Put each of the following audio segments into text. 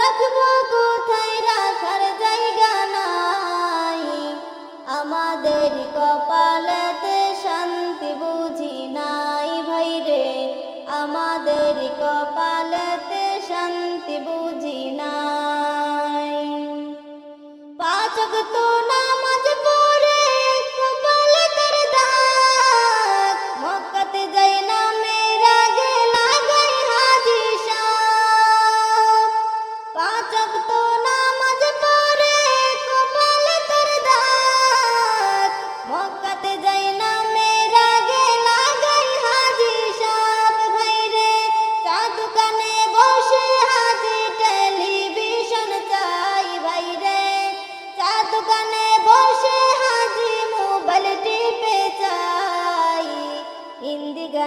রাখব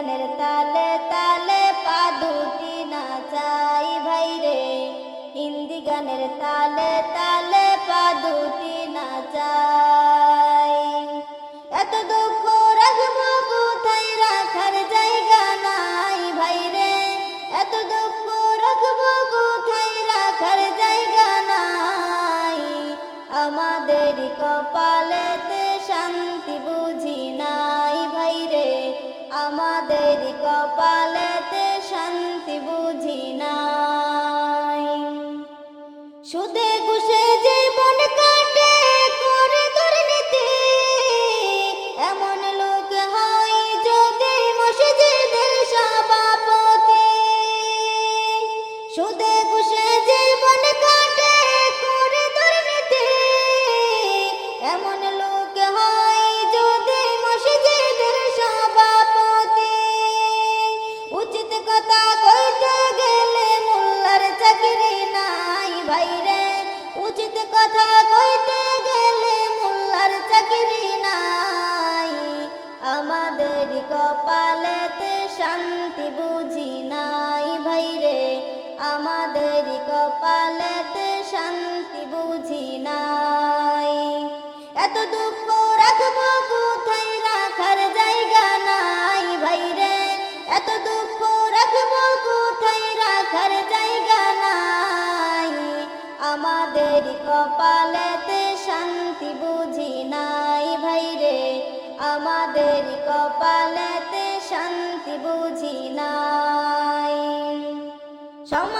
গানের তালে তালে পা দুটি নাচাই ভাই রে হিন্দি গানের তালে তালে আমাদের কপালেতে শান্তি বুঝি নাই। সুদে ঘুষে কথা কইতে গেলে চাকরি নাই উচিত কথা কইতে গেলে চাকরি আমাদের শান্তি বুঝি নাই আমাদের শান্তি বুঝি নাই। এত দুঃখ কপালেতে শান্তি বুঝি নাই ভাই রে। আমাদের কপালেতে শান্তি বুঝি নাই। সমাজতে